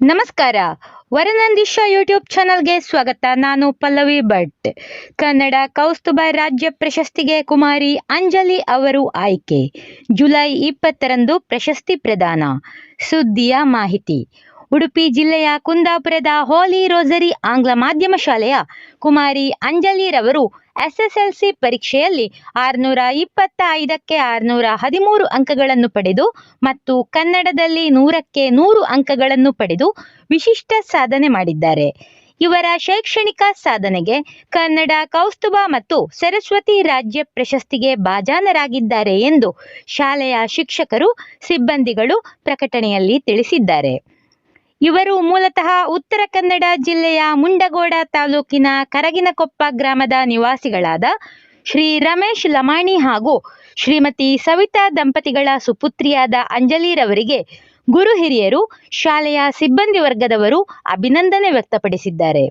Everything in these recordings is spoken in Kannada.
ನಮಸ್ಕಾರ. ವರನಂದೀಶ ಯೂಟ್ಯೂಬ್ ಚಾನಲ್ಗೆ ಸ್ವಾಗತ. ನಾನು ಪಲ್ಲವಿ ಭಟ್. ಕನ್ನಡ ಕೌಸ್ತುಭ ರಾಜ್ಯ ಪ್ರಶಸ್ತಿಗೆ ಕುಮಾರಿ ಅಂಜಲಿ ಅವರು ಆಯ್ಕೆ. ಜುಲೈ ಇಪ್ಪತ್ತರಂದು ಪ್ರಶಸ್ತಿ ಪ್ರದಾನ. ಸುದ್ದಿಯ ಮಾಹಿತಿ. ಉಡುಪಿ ಜಿಲ್ಲೆಯ ಕುಂದಾಪುರದ ಹೋಲಿ ರೋಸರಿ ಆಂಗ್ಲ ಮಾಧ್ಯಮ ಶಾಲೆಯ ಕುಮಾರಿ ಅಂಜಲಿರವರು ಎಸ್ಎಸ್ಎಲ್ಸಿ ಪರೀಕ್ಷೆಯಲ್ಲಿ ಆರುನೂರ ಇಪ್ಪತ್ತ ಐದಕ್ಕೆ ಆರುನೂರ ಹದಿಮೂರು ಅಂಕಗಳನ್ನು ಪಡೆದು ಮತ್ತು ಕನ್ನಡದಲ್ಲಿ ನೂರಕ್ಕೆ ನೂರು ಅಂಕಗಳನ್ನು ಪಡೆದು ವಿಶಿಷ್ಟ ಸಾಧನೆ ಮಾಡಿದ್ದಾರೆ. ಇವರ ಶೈಕ್ಷಣಿಕ ಸಾಧನೆಗೆ ಕನ್ನಡ ಕೌಸ್ತುಭ ಮತ್ತು ಸರಸ್ವತಿ ರಾಜ್ಯ ಪ್ರಶಸ್ತಿಗೆ ಭಾಜನರಾಗಿದ್ದಾರೆ ಎಂದು ಶಾಲೆಯ ಶಿಕ್ಷಕರು, ಸಿಬ್ಬಂದಿಗಳು ಪ್ರಕಟಣೆಯಲ್ಲಿ ತಿಳಿಸಿದ್ದಾರೆ. ಇವರು ಮೂಲತಃ ಉತ್ತರ ಕನ್ನಡ ಜಿಲ್ಲೆಯ ಮುಂಡಗೋಡ ತಾಲೂಕಿನ ಕರಗಿನಕೊಪ್ಪ ಗ್ರಾಮದ ನಿವಾಸಿಗಳಾದ ಶ್ರೀ ರಮೇಶ್ ಲಮಾಣಿ ಹಾಗೂ ಶ್ರೀಮತಿ ಸವಿತಾ ದಂಪತಿಗಳ ಸುಪುತ್ರಿಯಾದ ಅಂಜಲಿರವರಿಗೆ ಗುರು ಹಿರಿಯರು, ಶಾಲೆಯ ಸಿಬ್ಬಂದಿ ವರ್ಗದವರು ಅಭಿನಂದನೆ ವ್ಯಕ್ತಪಡಿಸಿದ್ದಾರೆ.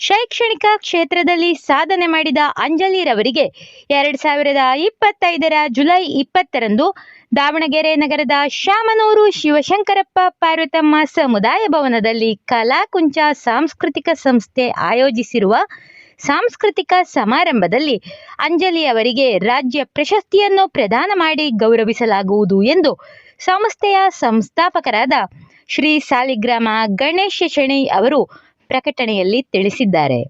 ಶೈಕ್ಷಣಿಕ ಕ್ಷೇತ್ರದಲ್ಲಿ ಸಾಧನೆ ಮಾಡಿದ ಅಂಜಲಿರವರಿಗೆ ಎರಡು ಸಾವಿರದ ಇಪ್ಪತ್ತೈದರ ಜುಲೈ ಇಪ್ಪತ್ತರಂದು ದಾವಣಗೆರೆ ನಗರದ ಶಾಮನೂರು ಶಿವಶಂಕರಪ್ಪ ಪಾರ್ವತಮ್ಮ ಸಮುದಾಯ ಭವನದಲ್ಲಿ ಕಲಾಕುಂಚ ಸಾಂಸ್ಕೃತಿಕ ಸಂಸ್ಥೆ ಆಯೋಜಿಸಿರುವ ಸಾಂಸ್ಕೃತಿಕ ಸಮಾರಂಭದಲ್ಲಿ ಅಂಜಲಿ ಅವರಿಗೆ ರಾಜ್ಯ ಪ್ರಶಸ್ತಿಯನ್ನು ಪ್ರದಾನ ಮಾಡಿ ಗೌರವಿಸಲಾಗುವುದು ಎಂದು ಸಂಸ್ಥೆಯ ಸಂಸ್ಥಾಪಕರಾದ ಶ್ರೀ ಸಾಲಿಗ್ರಾಮ ಗಣೇಶ ಶೆಣೈ ಅವರು ಪ್ರಕಟಣೆಯಲ್ಲಿ ತಿಳಿಸಿದ್ದಾರೆ.